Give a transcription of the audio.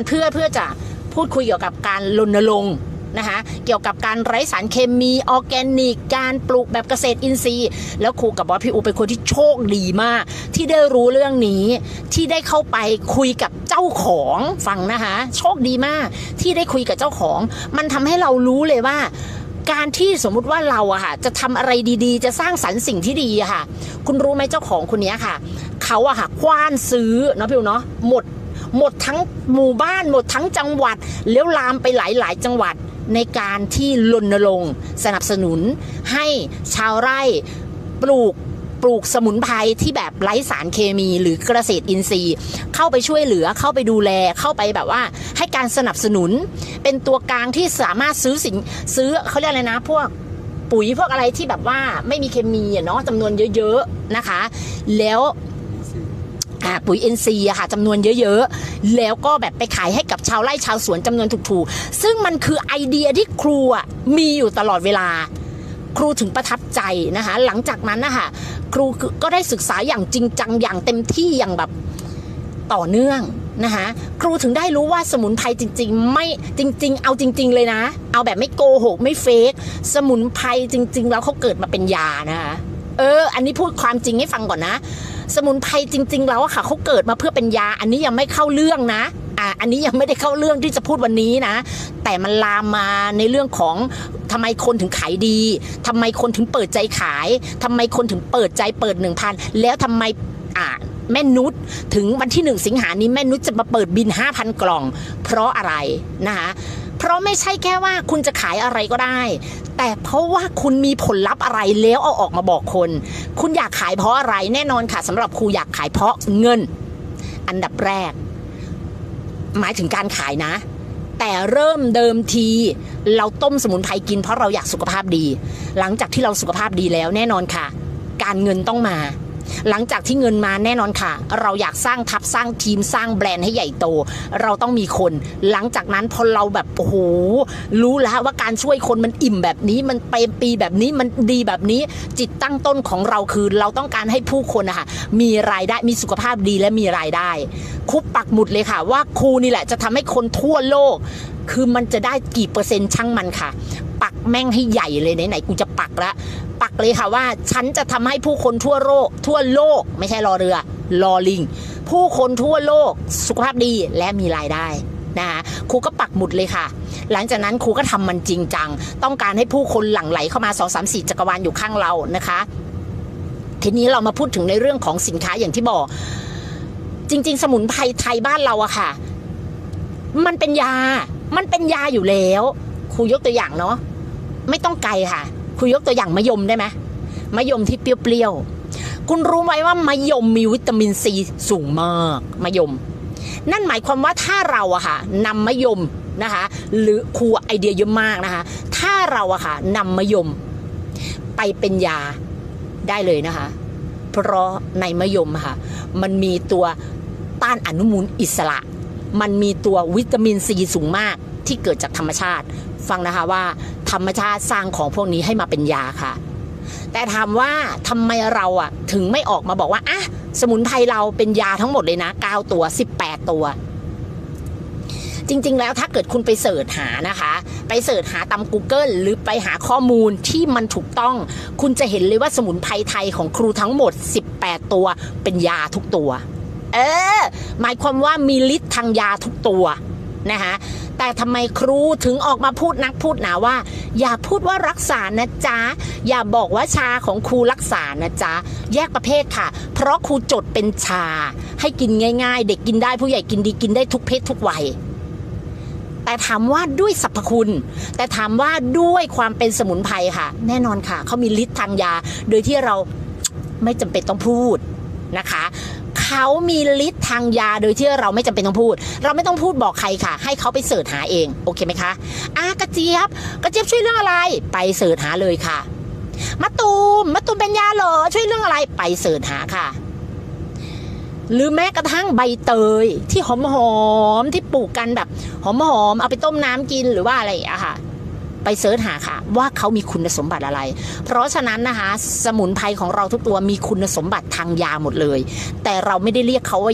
านเพื่อเพื่อจะพูดคุยเกี่ยวกับการรณรงค์นะคะเกี่ยวกับการไร้สารเคมีออร์แกนิก การปลูกแบบเกษตรอินทรีย์ แล้วครูกับว่าพี่อูเป็นคนที่โชคดีมาก ที่ได้รู้เรื่องนี้ที่ได้เข้าไปคุยกับเจ้าของฟังนะคะโชคดีมากที่ได้คุยกับเจ้าของ มันทำให้เรารู้เลยว่า การที่สมมุติว่าเราอะค่ะจะทำอะไรดีๆ จะสร้างสรรค์สิ่งที่ดีค่ะ คุณรู้ไหมเจ้าของคนนี้ค่ะ เขาอะค่ะคว้านซื้อเนาะพี่อูเนาะหมด หมดทั้งหมู่บ้าน หมดทั้งจังหวัดแล้วลามไปหลาย ๆ จังหวัดในการที่รณรงค์สนับสนุนให้ชาวไร่ปลูกปลูกสมุนไพรที่แบบไร้สารเคมีหรือเกษตรอินทรีย์ เข้าไปช่วยเหลือเข้าไปดูแลเข้าไปแบบว่า ให้การสนับสนุน เป็นตัวกลางที่สามารถซื้อสินซื้อเขาเรียกอะไรนะ พวกปุ๋ยพวกอะไรที่แบบว่าไม่มีเคมีเนาะจำนวนเยอะ ๆ นะคะ แล้ว อ่าปุ๋ย NC อะค่ะจำนวนเยอะๆ แล้วก็แบบไปขายให้กับชาวไร่ชาวสวนจำนวนถูกๆ ซึ่งมันคือไอเดียที่ครูอะมีอยู่ตลอดเวลา ครูถึงประทับใจนะคะ หลังจากนั้นนะคะครูก็ได้ศึกษาอย่างจริงจังอย่างเต็มที่อย่างแบบต่อเนื่องนะคะครูถึงได้รู้ว่าสมุนไพรจริง ๆ ไม่จริง ๆ เอาจริง ๆ เลยนะ เอาแบบไม่โกหกไม่เฟกสมุนไพรจริง ๆ แล้วเขาเกิดมาเป็นยานะคะเออ อันนี้พูดความจริงให้ฟังก่อนนะ สมุนไพรจริง ๆ แล้วอะค่ะเขาเกิดมาเพื่อเป็นยา อันนี้ยังไม่เข้าเรื่องนะอ่าอันนี้ยังไม่ได้เข้าเรื่องที่จะพูดวันนี้นะ แต่มันลามมาในเรื่องของทำไมคนถึงขายดีทำไมคนถึงเปิดใจขายทำไมคนถึงเปิดใจเปิดหนึ่งพันแล้วทำไมอ่าแม่นุชถึงวันที่หนึ่งสิงหานี้แม่นุชจะมาเปิดบิน 5,000 กล่อง เพราะอะไรนะคะ เพราะไม่ใช่แค่ว่าคุณจะขายอะไรก็ได้ แต่เพราะว่าคุณมีผลลัพธ์อะไรแล้วเอาออกมาบอกคน คุณอยากขายเพราะอะไรแน่นอนค่ะสำหรับครูอยากขายเพราะเงิน อันดับแรก หมายถึงการขายนะ แต่เริ่มเดิมที เราต้มสมุนไพรกินเพราะเราอยากสุขภาพดี หลังจากที่เราสุขภาพดีแล้วแน่นอนค่ะ การเงินต้องมา หลังจากที่เงินมาแน่นอนค่ะ เราอยากสร้างทัพสร้างทีมสร้างแบรนด์ให้ใหญ่โต เราต้องมีคน หลังจากนั้นพอเราแบบโอ้โหรู้แล้วว่าการช่วยคนมันอิ่มแบบนี้มันเปปีแบบนี้มันดีแบบนี้จิตตั้งต้นของเราคือ เราต้องการให้ผู้คนนะคะมีรายได้มีสุขภาพดีและมีรายได้ครูปักหมุดเลยค่ะ ว่าครูนี่แหละจะทำให้คนทั่วโลก คือมันจะได้กี่เปอร์เซ็นต์ช่างมันค่ะ ปักแม่งให้ใหญ่เลยไหนๆกูจะปักละ เลยค่ะว่า ฉันจะทำให้ผู้คนทั่วโลกทั่วโลก ไม่ใช่รอเรือรอลิง ผู้คนทั่วโลกสุขภาพดีและมีรายได้นะคะครูก็ปักหมุดเลยค่ะ หลังจากนั้นครูก็ทำมันจริงจัง ต้องการให้ผู้คนหลั่งไหลเข้ามา 2 3 4 จักรวาลอยู่ข้างเรานะคะ ทีนี้เรามาพูดถึงในเรื่องของสินค้าอย่างที่บอก จริง ๆ สมุนไพรไทยบ้านเราอะค่ะ มันเป็นยา มันเป็นยาอยู่แล้ว ครูยกตัวอย่างเนาะไม่ต้องไกลค่ะ ครูยกตัวอย่างมะยมได้ไหมมะยมที่เปรี้ยวๆคุณรู้ไหมว่ามะยมมีวิตามินซีสูงมากมะยม นั่นหมายความว่าถ้าเราอะค่ะนำมะยมนะคะ หรือครูไอเดียเยอะมากนะคะ ถ้าเราอะค่ะนำมะยม ไปเป็นยาได้เลยนะคะ เพราะในมะยมค่ะ มันมีตัวต้านอนุมูลอิสระ มันมีตัววิตามินซีสูงมาก ที่เกิดจากธรรมชาติ ฟังนะคะว่าธรรมชาติสร้างของพวกนี้ให้มาเป็นยาค่ะ แต่ถามว่าทำไมเราอะถึงไม่ออกมาบอกว่าอะสมุนไพรเราเป็นยาทั้งหมดเลยนะ 9 ตัว 18 ตัว จริง ๆ แล้วถ้าเกิดคุณไปเสิร์ชหานะคะ ไปเสิร์ชหาตาม Google หรือไปหาข้อมูลที่มันถูกต้อง คุณจะเห็นเลยว่าสมุนไพรไทยของครูทั้งหมด 18 ตัว เป็นยาทุกตัว เออ หมายความว่ามีฤทธิ์ทางยาทุกตัว นะคะแต่ทำไมครูถึงออกมาพูดนักพูดหนาว่า อย่าพูดว่ารักษานะจ๊ะ อย่าบอกว่าชาของครูรักษานะจ๊ะ แยกประเภทค่ะ เพราะครูจดเป็นชา ให้กินง่าย ๆ เด็กกินได้ผู้ใหญ่กินดีกินได้ทุกเพศทุกวัยแต่ถามว่าด้วยสรรพคุณ แต่ถามว่าด้วยความเป็นสมุนไพรค่ะ แน่นอนค่ะเขามีฤทธิ์ทางยา โดยที่เราไม่จำเป็นต้องพูดนะคะ เขามีฤทธิ์ทางยาโดยที่เราไม่จำเป็นต้องพูด เราไม่ต้องพูดบอกใครค่ะ ให้เขาไปเสิร์ชหาเองโอเคไหมคะอ่ากระเจี๊ยบกระเจี๊ยบช่วยเรื่องอะไรไปเสิร์ชหาเลยค่ะมะตูมมะตูมเป็นยาเหรอช่วยเรื่องอะไรไปเสิร์ชหาค่ะ หรือแม้กระทั่งใบเตยที่หอมๆที่ปลูกกันแบบหอมๆเอาไปต้มน้ำกินหรือว่าอะไรอย่างเงี้ยค่ะ ไปเสิร์ชหาค่ะ ว่าเขามีคุณสมบัติอะไร เพราะฉะนั้นนะคะ สมุนไพรของเราทุกตัวมีคุณสมบัติทางยาหมดเลย แต่เราไม่ได้เรียกเขาว่า